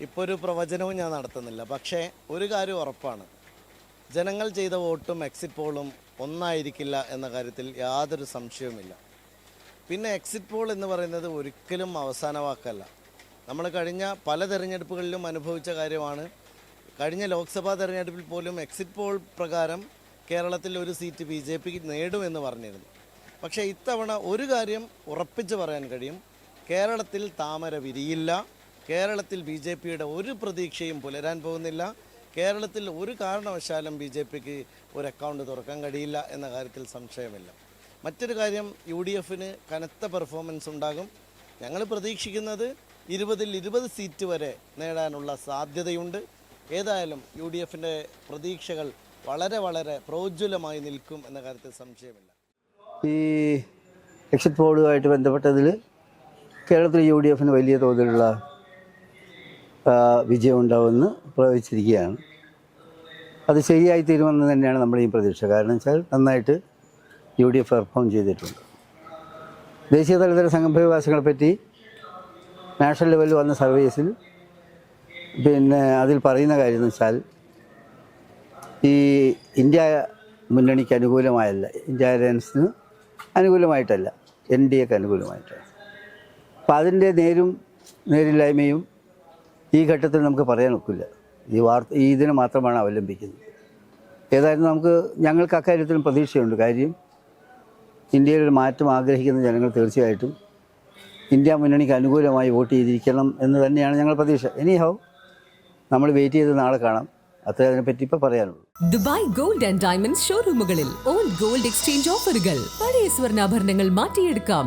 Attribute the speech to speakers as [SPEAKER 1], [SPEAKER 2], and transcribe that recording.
[SPEAKER 1] ഇപ്പോൾ ഒരു പ്രവചനവും ഞാൻ നടത്തുന്നില്ല. പക്ഷേ ഒരു കാര്യം ഉറപ്പാണ്. ജനങ്ങൾ ചെയ്ത വോട്ടും എക്സിറ്റ് പോളും ഒന്നായിരിക്കില്ല എന്ന കാര്യത്തിൽ യാതൊരു സംശയവുമില്ല. പിന്നെ എക്സിറ്റ് പോൾ എന്ന് പറയുന്നത് ഒരിക്കലും അവസാന വാക്കല്ല. നമ്മൾ കഴിഞ്ഞ പല തെരഞ്ഞെടുപ്പുകളിലും അനുഭവിച്ച കാര്യമാണ്. കഴിഞ്ഞ ലോക്സഭാ തെരഞ്ഞെടുപ്പിൽ പോലും എക്സിറ്റ് പോൾ പ്രകാരം കേരളത്തിൽ ഒരു സീറ്റ് ബി ജെ പിക്ക് നേടുമെന്ന് പറഞ്ഞിരുന്നു. പക്ഷേ ഇത്തവണ ഒരു കാര്യം ഉറപ്പിച്ച് പറയാൻ കഴിയും. കേരളത്തിൽ താമര വിരിയില്ല. കേരളത്തിൽ ബി ജെ പിയുടെ ഒരു പ്രതീക്ഷയും പുലരാൻ പോകുന്നില്ല. കേരളത്തിൽ ഒരു കാരണവശാലും ബി ജെ പിക്ക് ഒരു അക്കൗണ്ട് തുറക്കാൻ കഴിയില്ല എന്ന കാര്യത്തിൽ സംശയമില്ല. മറ്റൊരു കാര്യം യു ഡി എഫിന് കനത്ത പെർഫോമൻസ് ഉണ്ടാകും. ഞങ്ങൾ പ്രതീക്ഷിക്കുന്നത് ഇരുപതിൽ ഇരുപത് സീറ്റ് വരെ നേടാനുള്ള സാധ്യതയുണ്ട്. ഏതായാലും യു ഡി എഫിന്റെ പ്രതീക്ഷകൾ വളരെ വളരെ പ്രോജ്വലമായി നിൽക്കും എന്ന കാര്യത്തിൽ സംശയമില്ല.
[SPEAKER 2] ഈ എക്സിറ്റ് പോളുമായിട്ട് ബന്ധപ്പെട്ടതിൽ കേരളത്തിൽ യു ഡി എഫിന് വലിയ തോതിലുള്ള ആ, വിജയം ഉണ്ടാവുമെന്ന് പ്രവചിച്ചിരിക്കുകയാണ്. അത് ശരിയായി തീരുമെന്ന് തന്നെയാണ് നമ്മുടെ ഈ പ്രതീക്ഷ. കാരണം വെച്ചാൽ നന്നായിട്ട് യു ഡി എഫ് പെർഫോം ചെയ്തിട്ടുണ്ട്. ദേശീയ തലത്തിൽ സംഘപരിവാസികളെ പറ്റി നാഷണൽ ലെവലിൽ വന്ന സർവീസിൽ പിന്നെ അതിൽ പറയുന്ന കാര്യം എന്ന് വെച്ചാൽ ഈ ഇന്ത്യ മുന്നണിക്ക് അനുകൂലമായല്ല. ഇന്ത്യ അലയൻസിന് അനുകൂലമായിട്ടല്ല. എൻ ഡി എക്ക് അനുകൂലമായിട്ടാണ്. അപ്പം അതിന്റെ നേരും നേരില്ലായ്മയും ഈ ഘട്ടത്തിൽ നമുക്ക് പറയാൻ ഒക്കില്ല. ഈ വാർത്ത ഈ ഇതിനെ മാത്രമാണ് അവലംബിക്കുന്നത്. ഏതായാലും നമുക്ക് ഞങ്ങൾക്ക് അക്കാര്യത്തിലും പ്രതീക്ഷയുണ്ട്. കാര്യം ഇന്ത്യയിൽ ഒരു മാറ്റം ആഗ്രഹിക്കുന്ന ജനങ്ങൾ തീർച്ചയായിട്ടും ഇന്ത്യ മുന്നണിക്ക് അനുകൂലമായി വോട്ട് ചെയ്തിരിക്കണം എന്ന് തന്നെയാണ് ഞങ്ങൾ പ്രതീക്ഷ. ഇനി ഹൗ നമ്മൾ വെയിറ്റ് ചെയ്ത് നാളെ കാണാം. അത്ര അതിനെപ്പറ്റി ഇപ്പോൾ പറയാനുള്ളൂ.
[SPEAKER 3] ദുബായ് ഗോൾഡ് ആൻഡ് ഡയമണ്ട് ഷോറൂമുകളിൽ ഓൾഡ് ഗോൾഡ് എക്സ്ചേഞ്ച് ഓഫറുകൾ. പഴയ സ്വർണാഭരണങ്ങൾ മാറ്റിയെടുക്കാം.